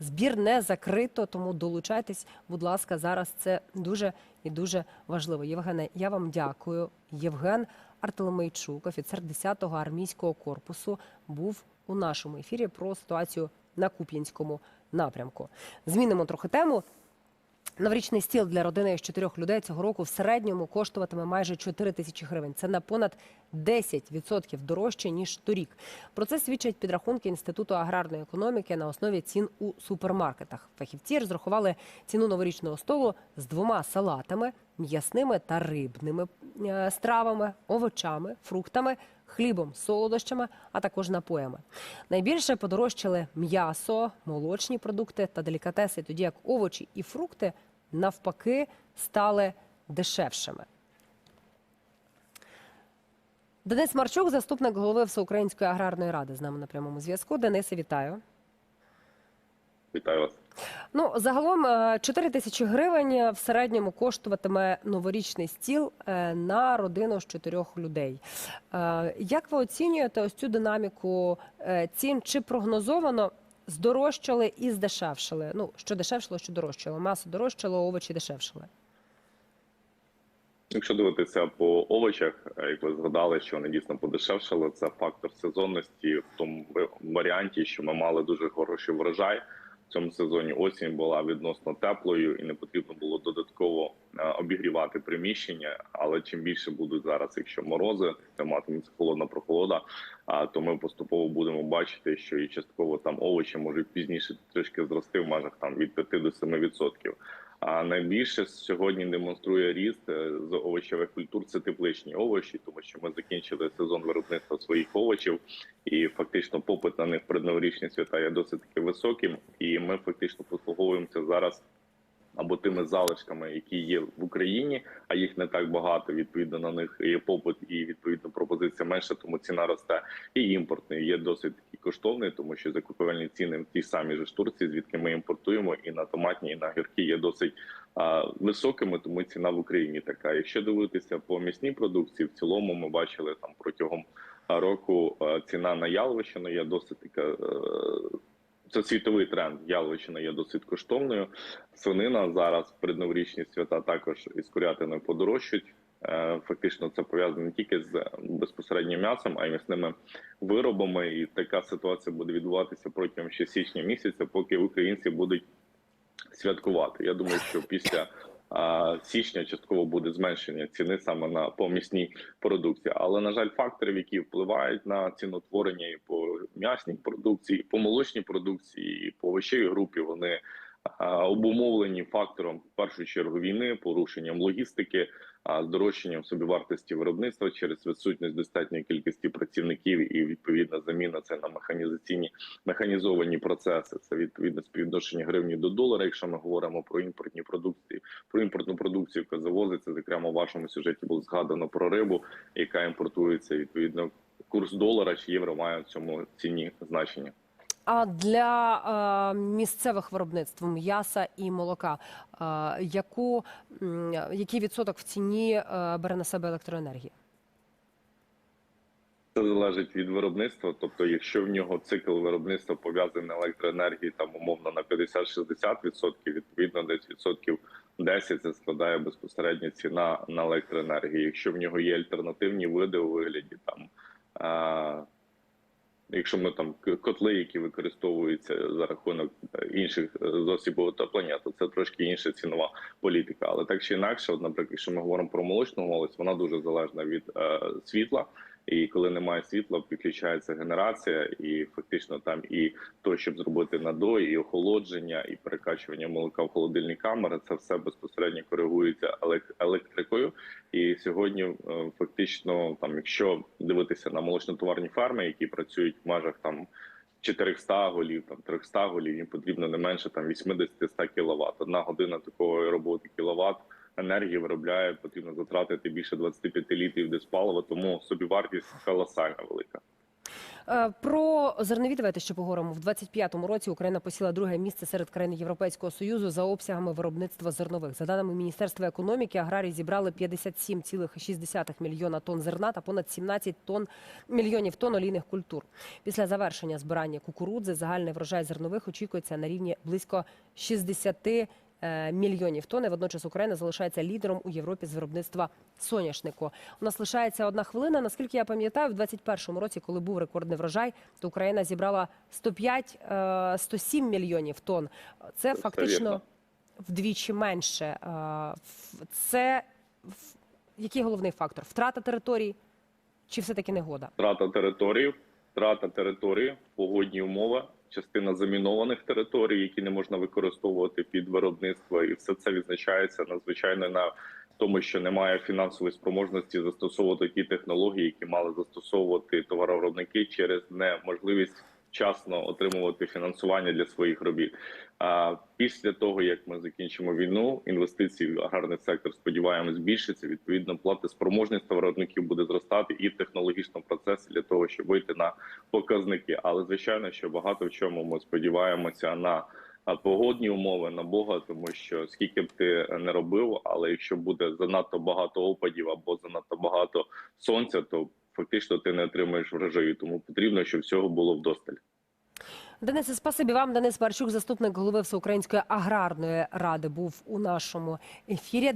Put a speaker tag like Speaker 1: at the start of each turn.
Speaker 1: Збір не закрито, тому долучайтесь, будь ласка, зараз це дуже і дуже важливо. Євгене, я вам дякую. Євген Артелемейчук, офіцер 10-го армійського корпусу, був у нашому ефірі про ситуацію на Куп'янському напрямку. Змінимо трохи тему. Новорічний стіл для родини з чотирьох людей цього року в середньому коштуватиме майже 4 тисячі гривень. Це на понад 10% дорожче ніж торік. Про це свідчать підрахунки інституту аграрної економіки на основі цін у супермаркетах. Фахівці розрахували ціну новорічного столу з двома салатами, м'ясними та рибними е, стравами, овочами, фруктами, хлібом, солодощами, а також напоями. Найбільше подорожчали м'ясо, молочні продукти та делікатеси, тоді як овочі і фрукти навпаки стали дешевшими. Денис Марчук, заступник голови Всеукраїнської аграрної ради, з нами на прямому зв'язку. Денисе, вітаю.
Speaker 2: Вітаю вас.
Speaker 1: Ну, загалом е, 4 тисячі гривень в середньому коштуватиме новорічний стіл е, на родину з чотирьох людей. Е, Як ви оцінюєте ось цю динаміку е, цін? Чи прогнозовано здорожчали і здешевшили? Ну, що дешевшало, що дорожчало? М'ясо дорожчало, овочі дешевшили.
Speaker 2: Якщо дивитися по овочах, е, як ви згадали, що вони дійсно подешевшали, це фактор сезонності в тому варіанті, що ми мали дуже хороший врожай. Цьому сезоні осінь була відносно теплою і не потрібно було додатково е, обігрівати приміщення. Але чим більше будуть зараз, якщо морози, це матиметься холодна прохолода, то ми поступово будемо бачити, що і частково там овочі можуть пізніше трішки зрости в межах там від 5 до 7 відсотків. А найбільше сьогодні демонструє ріст е, з овочевих культур це тепличні овочі, тому що ми закінчили сезон виробництва своїх овочів, і фактично попит на них в предноворічні свята є досить таки високим. І ми фактично послуговуємося зараз або тими залишками, які є в Україні, а їх не так багато. Відповідно на них є попит і відповідно пропозиція менша, тому ціна росте. І імпортний є досить такий коштовний, тому що закупівельні ціни в тій самій же ж Турції, звідки ми імпортуємо, і на томатні, і на гірки є досить а, високими, тому ціна в Україні така. Якщо дивитися по м'ясній продукції, в цілому ми бачили там протягом року ціна на яловичину є досить така. Це світовий тренд. Яловичина є досить коштовною. Свинина зараз предноворічні свята також із курятиною подорожчать. Е, Фактично, це пов'язано не тільки з безпосереднім м'ясом, а й м'ясними виробами. І така ситуація буде відбуватися протягом ще січня місяця, поки українці будуть святкувати. Я думаю, що після січня частково буде зменшення ціни саме на по м'ясній продукції. Але на жаль, факторів, які впливають на цінотворення і по м'ясній продукції, і по молочній продукції, і по овочевій групі, вони обумовлені фактором в першу чергу війни, порушенням логістики, здорожчанням собівартості виробництва через відсутність достатньої кількості працівників і відповідна заміна це на механізаційні механізовані процеси. Це відповідне співвідношення гривні до долара. Якщо ми говоримо про імпортні продукції, про імпортну продукцію, яка завозиться, зокрема в вашому сюжеті було згадано про рибу, яка імпортується. Відповідно, курс долара чи євро має в цьому ціні значення.
Speaker 1: А для е, місцевих виробництв м'яса і молока, е, яку, який відсоток в ціні е, бере на себе електроенергія?
Speaker 2: Це залежить від виробництва. Тобто, якщо в нього цикл виробництва пов'язаний електроенергії, там умовно на 50-60%, відповідно десь відсотків 10 це складає безпосередньо ціна на електроенергію. Якщо в нього є альтернативні види у вигляді там. Якщо ми там котли, які використовуються за рахунок е, інших е, засобів отоплення, то це трошки інша цінова політика. Але так чи інакше, от, наприклад, якщо ми говоримо про молочну молодь, вона дуже залежна від е, світла. І коли немає світла, підключається генерація, і фактично там і то, щоб зробити надой, і охолодження, і перекачування молока в холодильні камери, це все безпосередньо коригується елек- електрикою. І сьогодні е, фактично, там, якщо дивитися на молочно-товарні ферми, які працюють в межах там 400 голів, там 300 голів, їм потрібно не менше там 80-100 кВт. Одна година такої роботи кіловат енергії виробляє, потрібно затратити більше 25 літрів диспалива, тому собівартість колосальна велика.
Speaker 1: Е, Про зернові давайте ще поговоримо. В 25-му році Україна посіла друге місце серед країн Європейського союзу за обсягами виробництва зернових. За даними Міністерства економіки, аграрії зібрали 57,6 мільйона тонн зерна та понад 17 тонн мільйонів тонн олійних культур. Після завершення збирання кукурудзи загальний врожай зернових очікується на рівні близько 60 е, мільйонів тонн. І Водночас Україна залишається лідером у Європі з виробництва соняшнику. У нас лишається одна хвилина. Наскільки я пам'ятаю, в 21-му році, коли був рекордний врожай, то Україна зібрала 105-107 мільйонів тонн. Це фактично вдвічі менше. Е, Це який головний фактор? Втрата територій чи все-таки негода?
Speaker 2: Втрата території, втрата території, погодні умови, частина замінованих територій, які не можна використовувати під виробництво, і все це відзначається надзвичайно на тому, що немає фінансової спроможності застосовувати ті технології, які мали застосовувати товаровиробники через неможливість вчасно отримувати фінансування для своїх робіт. А після того як ми закінчимо війну, інвестиції в аграрний сектор сподіваємось збільшиться. Відповідно, платоспроможність товаровиробників буде зростати і в технологічному процесі для того, щоб вийти на показники. Але звичайно, що багато в чому ми сподіваємося на погодні умови на Бога, тому що скільки б ти не робив, але якщо буде занадто багато опадів або занадто багато сонця, то фактично ти не отримаєш врожаю. Тому потрібно, щоб всього було вдосталь.
Speaker 1: Денисе, спасибі вам. Денис Барчук, заступник голови Всеукраїнської аграрної ради, був у нашому ефірі.